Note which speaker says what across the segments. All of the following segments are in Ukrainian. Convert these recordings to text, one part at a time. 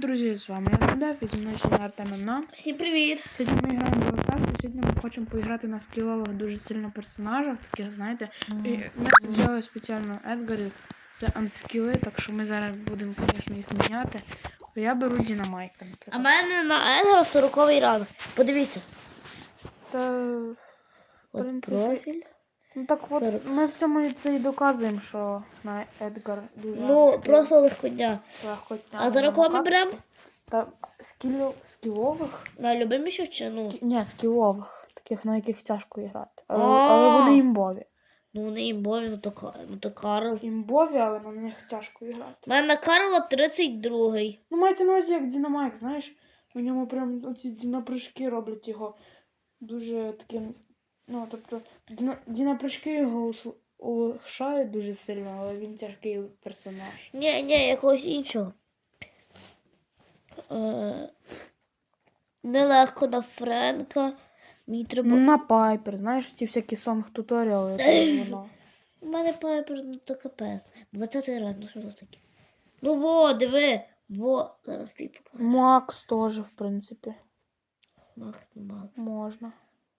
Speaker 1: друзі, з вами я Деф, і зі мною сьогодні Артем Емна.
Speaker 2: Всім привіт!
Speaker 1: Сьогодні ми граємо в Stars, і сьогодні ми хочемо поіграти на скілових дуже сильно персонажах, таких, знаєте. І ми взяли спеціально Едгарів, це анскіли, так що ми зараз будемо, звісно, їх міняти. Я беру Дінамайка,
Speaker 2: А в
Speaker 1: наприклад.
Speaker 2: мене на Едгара 40 ранг. Подивіться.
Speaker 1: Та, в
Speaker 2: От
Speaker 1: принципі,
Speaker 2: профіль.
Speaker 1: Ну так от,
Speaker 2: Сорок.
Speaker 1: ми в цьому це і доказуємо, що на Едгар дуже
Speaker 2: Ну, просто легкодня.
Speaker 1: легко
Speaker 2: А зараз кого ми беремо?
Speaker 1: Та скіло, скілових?
Speaker 2: На любимі ще чи ну?
Speaker 1: Скі... Ні, скілових, таких, на яких тяжко грати. Але,
Speaker 2: А.
Speaker 1: але вони імбові.
Speaker 2: Ну вони імбові, ну то, Ка- ну то Карл.
Speaker 1: Імбові, але на них тяжко грати.
Speaker 2: У мене на Карла 32-й.
Speaker 1: Ну, мається на увазі як Дінамайк, знаєш, в ньому прям оці дінапрыжки роблять його дуже таким. Ну, тобто, діна- дінапрыжки його улегшають дуже сильно, але він тяжкий персонаж.
Speaker 2: Ні, ні, якогось іншого. Е, нелегко на Френка. Мені треба.
Speaker 1: Ну, на Пайпер, знаєш, ті всякі сонг туторіали.
Speaker 2: У мене пайпер, ну то капець. 20 ранг, ну що це таке? Ну во, диви. Во, зараз ти покажу.
Speaker 1: Макс теж, в принципі,
Speaker 2: Макс, Макс.
Speaker 1: можна.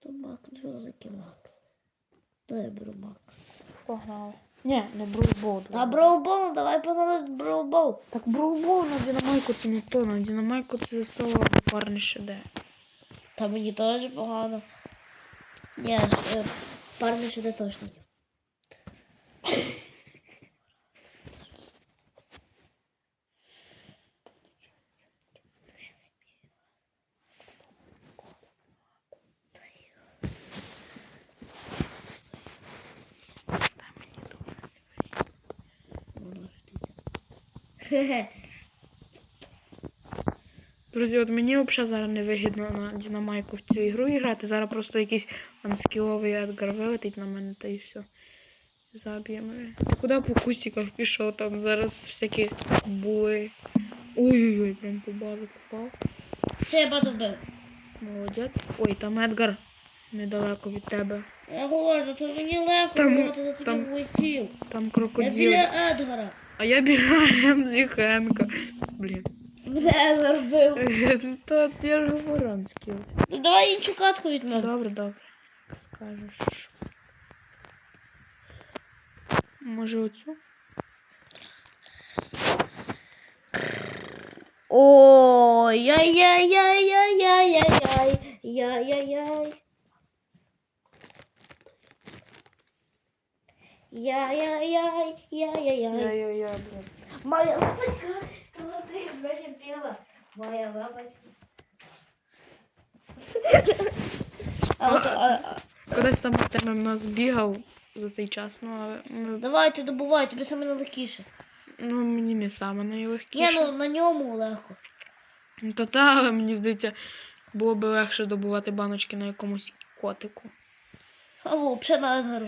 Speaker 2: То Макс, таке Макс? То я беру Макс.
Speaker 1: Погнали. Ні, не броубол.
Speaker 2: А Броубол, давай погнали Броубол.
Speaker 1: Так броубол на динамайку це не то, на динамайку це соло парний шеде.
Speaker 2: Та мені теж погано. Ні, е, парни сюди точно є.
Speaker 1: Друзі, от мені взагалі зараз не вигідно на Дінамайку в цю ігру грати. Зараз просто якийсь анскіловий Едгар вилетить на мене та і все. Заб'є мене. Ти куди по кустиках пішов? Там зараз всякі були. Ой-ой-ой, прям по базу попав.
Speaker 2: Це я базу вбив.
Speaker 1: Молодець. Ой, там Едгар недалеко від тебе.
Speaker 2: Я говорю, це мені легко
Speaker 1: Там-
Speaker 2: грати за
Speaker 1: там. Там
Speaker 2: Я
Speaker 1: крокодил.
Speaker 2: біля Едгара.
Speaker 1: А я біля Мзіхенка. Блін.
Speaker 2: Мене Едгар вбив.
Speaker 1: То я ж говорю анскіл.
Speaker 2: Ну давай іншу катку візьмемо.
Speaker 1: Добре, добре. Як скажеш. Може оцю?
Speaker 2: Ой, яй яй яй яй яй яй яй яй яй яй Яй-яй-яй, яй-яй-яй.
Speaker 1: Я-я-я, блін.
Speaker 2: Моя лапочка, что ты зачепила? Моя лапочка. А от, а,
Speaker 1: Кудись там в нас бігав за цей час, ну але ну,
Speaker 2: давайте добувай, тобі саме найлегкіше.
Speaker 1: ну, мені не саме найлегкіше.
Speaker 2: Ні, ну на ньому легко.
Speaker 1: Ну, Та та, але мені здається, було б легше добувати баночки на якомусь котику.
Speaker 2: Взагалі на Есгару.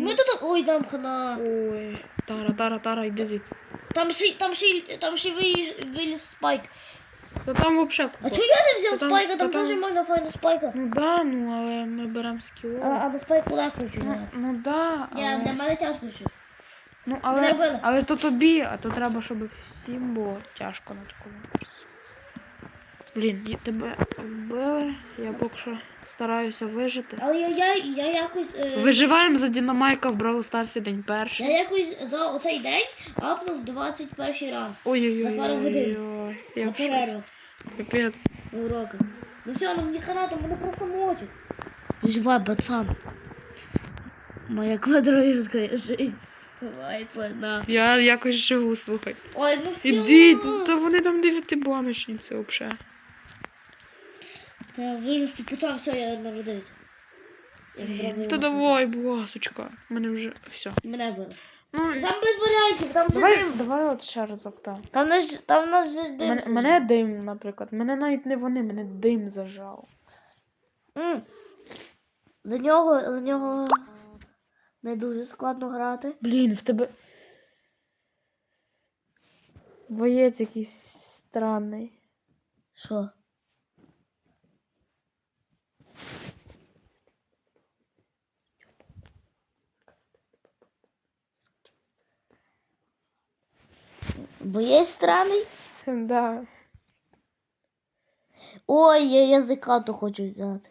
Speaker 2: Ми тут, ой, там хана.
Speaker 1: Ой, Тара, Тара, Тара, йди звідси.
Speaker 2: Там ще, там ще, там ще виліз, виліз спайк.
Speaker 1: Та там взагалі
Speaker 2: А чого я не взяв
Speaker 1: Та там-
Speaker 2: спайка? Там
Speaker 1: та там-
Speaker 2: теж можна файно спайка.
Speaker 1: Ну да, ну але ми беремо скіло.
Speaker 2: А, а без спайку легко
Speaker 1: Ну,
Speaker 2: чого.
Speaker 1: ну да,
Speaker 2: Я,
Speaker 1: але...
Speaker 2: для мене тяжко щось.
Speaker 1: Ну,
Speaker 2: Мене били.
Speaker 1: але, але то тобі, а то треба, щоб всім було тяжко на такому. Блін, я тебе вбили, я поки що стараюся вижити.
Speaker 2: Але я, я, я якось. Е,
Speaker 1: Виживаємо за Дінамайка в Бравл Старсі день перший.
Speaker 2: Я якось за оцей день апнув 21 ранг
Speaker 1: Ой-ой-ой.
Speaker 2: за пару годин. На перервах
Speaker 1: Капець.
Speaker 2: на уроках. Ну все, ну мені хана, там мене просто мочить. Виживай, пацан. Моя квадроїрська жизнь. Буває.
Speaker 1: Я якось живу, слухай.
Speaker 2: Ой, ну все.
Speaker 1: Ідіть, ну то вони там дев'ятибаночні, це взагалі.
Speaker 2: Та вирости, пацан, все, я народився.
Speaker 1: Та давай, ласочка. Мене вже все.
Speaker 2: Мене били.
Speaker 1: Ну,
Speaker 2: Там без варіантів, там
Speaker 1: давай,
Speaker 2: дим.
Speaker 1: давай от ще разок так.
Speaker 2: Там нас, там нас же дим.
Speaker 1: Мене, мене дим, наприклад. Мене навіть не вони, мене дим зажав.
Speaker 2: М. За нього, за нього не дуже складно грати.
Speaker 1: Блін, в тебе. Боєць якийсь странний.
Speaker 2: Що? Боєць странний?
Speaker 1: Да.
Speaker 2: Ой, я язика то хочу взяти.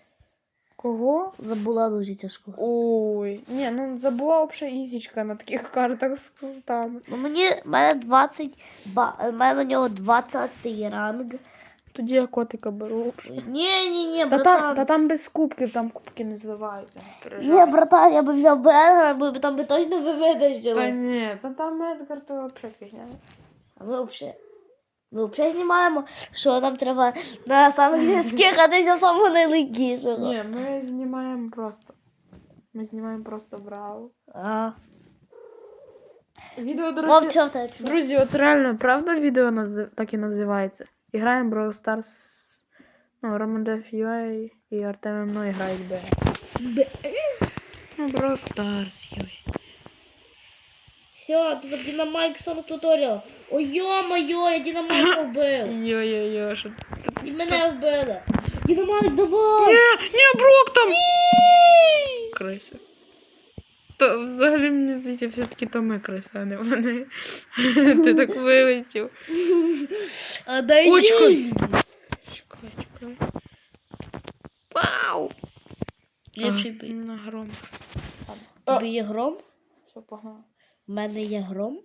Speaker 1: Кого?
Speaker 2: Забула дуже тяжко.
Speaker 1: Ой, ні, ну забула взагалі ізічка на таких картах з кустами.
Speaker 2: Ну мені в мене 20, ба, в мене на нього 20 ранг.
Speaker 1: Тоді я котика беру.
Speaker 2: Ні, ні, ні,
Speaker 1: Та там, та там без кубків, там кубки не зливаються. не
Speaker 2: Ні, братан, я би взяв Бенгера, ми б там би точно би
Speaker 1: Та ні, та там Едгар то взагалі фігня.
Speaker 2: А ми взагалі. Ми взагалі знімаємо, що нам треба на самих тяжких, а не все самого найлегкішого.
Speaker 1: Ні, ми знімаємо просто. Ми знімаємо просто браво.
Speaker 2: А.
Speaker 1: Відео, до речі,
Speaker 2: Мовчав в тебе. пішло.
Speaker 1: друзі, от реально, правда відео назив... так і називається? Іграємо Brawl Stars, ну, Романдеф UA і Артем мною грають Б. Ну, Brawl Stars, йой.
Speaker 2: Все, тут Динамайк Сон туторіал. Ой, йо-моє, я Динамайка вбив.
Speaker 1: Йо-йо-йо, що...
Speaker 2: І мене вбили. Динамайк, давай!
Speaker 1: Ні, Брок там! Криси. То взагалі мені здається, все-таки то ми криси, а не вони. Ти так вилетів.
Speaker 2: А дай
Speaker 1: чекай. Чекай, чекай. Вау!
Speaker 2: Ліпший бій.
Speaker 1: На гром.
Speaker 2: Тобі є гром?
Speaker 1: Все погано.
Speaker 2: У мене є гром.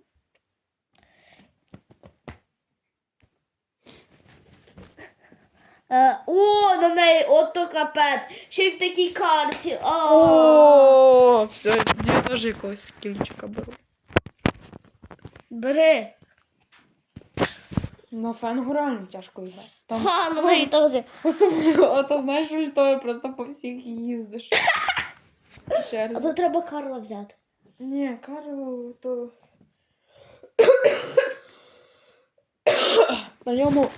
Speaker 2: Е, о, на неї ото капець. Ще й в такій карті.
Speaker 1: О, все, я теж якогось кільчика беру.
Speaker 2: Бери.
Speaker 1: На фенгу реально тяжко грати. Там
Speaker 2: Ха, на неї теж.
Speaker 1: особливо, а то знаєш, ультою просто по всіх їздиш.
Speaker 2: А то треба Карла взяти.
Speaker 1: Ні, Карло, то. На ньому.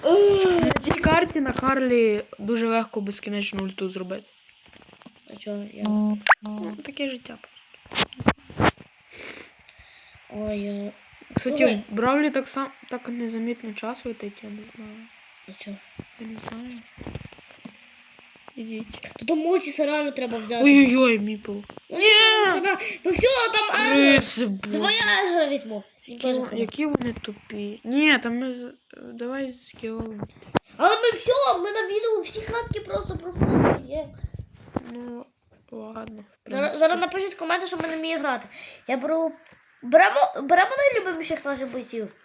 Speaker 1: На цій карті на Карлі дуже легко безкінечну ульту зробити.
Speaker 2: А чого я?
Speaker 1: Ну, таке життя просто.
Speaker 2: Ой, е,
Speaker 1: Кстати, в Бравлі так сам так незамітно час летить, я не знаю.
Speaker 2: а чого?
Speaker 1: Я не знаю. Ідіть.
Speaker 2: Тут Мортіса реально треба взяти.
Speaker 1: Ой-ой-ой, міпл.
Speaker 2: Ну, що, сюди. ну все, там Ангел.
Speaker 1: Криси,
Speaker 2: Давай
Speaker 1: боже.
Speaker 2: Ангела візьму. Він
Speaker 1: Які, вони тупі. Ні, там ми з... давай скіловим.
Speaker 2: Але ми все, ми на відео всі катки просто профукаємо.
Speaker 1: Ну, ладно. в
Speaker 2: Зараз,
Speaker 1: принципі.
Speaker 2: зараз напишіть коменти, що ми не вміємо грати. Я беру. Беремо, беремо найлюбиміших наших бойців.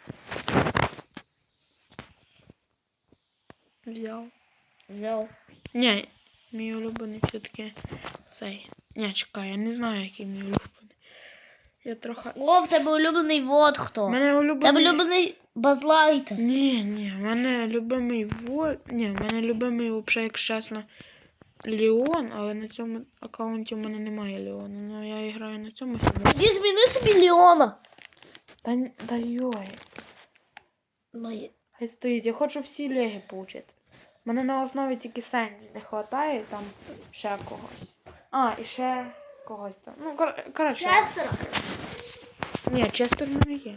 Speaker 1: Взяв.
Speaker 2: Взяв.
Speaker 1: Ні, мій улюблений все-таки цей. Ні, чекай, я не знаю, який мій улюблений. Я трохи.
Speaker 2: О, в тебе улюблений вот хто.
Speaker 1: Мене улюблений.
Speaker 2: тебе улюблений базлайтер.
Speaker 1: Ні, ні, в мене любимий во. Ні, в мене любимий, взагалі, якщо чесно, Леон, але на цьому аккаунті в мене немає Леона. Ну я граю на цьому собі.
Speaker 2: Тоді зміни собі Леона.
Speaker 1: Та, та йой.
Speaker 2: Ну,
Speaker 1: Хай стоїть, я хочу всі леги получити. Мене на основі тільки Сенді не вистачає, там ще когось. А, і ще когось там. Ну, кор- коротше.
Speaker 2: Честера.
Speaker 1: Ні, Честер в мене є.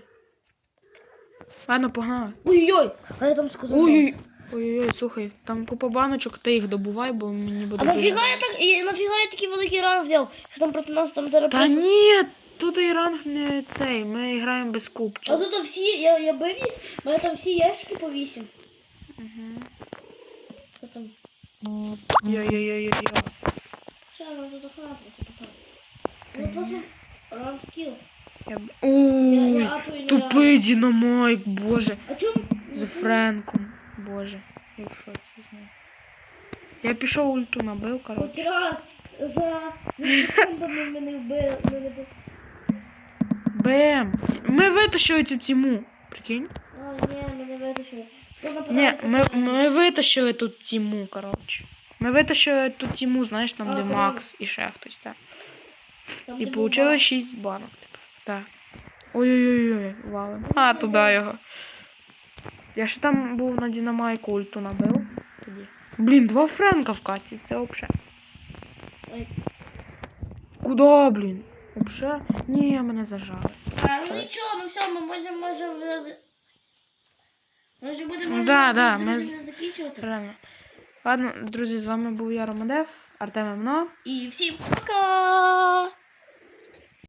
Speaker 1: Ладно, погнали.
Speaker 2: Ой-ой, а я там сказав.
Speaker 1: Ой-ой. Ой-ой, слухай, там купа баночок, ти їх добувай, бо мені буде.
Speaker 2: А
Speaker 1: дуже
Speaker 2: нафіга я так, і нафіга я такий великий ранг взяв? Що там проти нас там зараз
Speaker 1: Та ні, тут і ранг не цей, ми граємо без
Speaker 2: А тут всі, я, я бив їх, у мене там всі ящики по вісім.
Speaker 1: Угу. Йо-йо-йо-йо-йо.
Speaker 2: Що, ну тут просто така. Ну просто ран скіл.
Speaker 1: Я... б-
Speaker 2: Я,
Speaker 1: Ой,
Speaker 2: я
Speaker 1: тупий динамайк, боже.
Speaker 2: А чому?
Speaker 1: За Френком. Боже, я в шоці з ним. Я пішов ульту набив, коротше.
Speaker 2: Хоч раз за секундами мене вбили. Мене
Speaker 1: Бем! Ми витащили цю тіму. Прикинь?
Speaker 2: А, ні, мене витащили.
Speaker 1: Ні,
Speaker 2: нападає?
Speaker 1: ми, ми витащили тут тіму, коротше. Ми витащили тут тіму, знаєш, там, де. Макс і ще хтось, так. І получили
Speaker 2: був
Speaker 1: 6 банок. Так. Ой-ой-ой, валим. А, туди його. Я ще там був на Дінамайку ульту набив. Тоді. Блін, два Френка в каті, це.
Speaker 2: Ой.
Speaker 1: Куда, блін? Вообще? Ні, мене зажали.
Speaker 2: А, ну нічого, ну все, ми будемо можемо Ми вже будемо
Speaker 1: да, да, ми
Speaker 2: закінчувати.
Speaker 1: Реально. Ладно, друзі, з вами був я Ромадев, Артем Мно.
Speaker 2: І всім пока!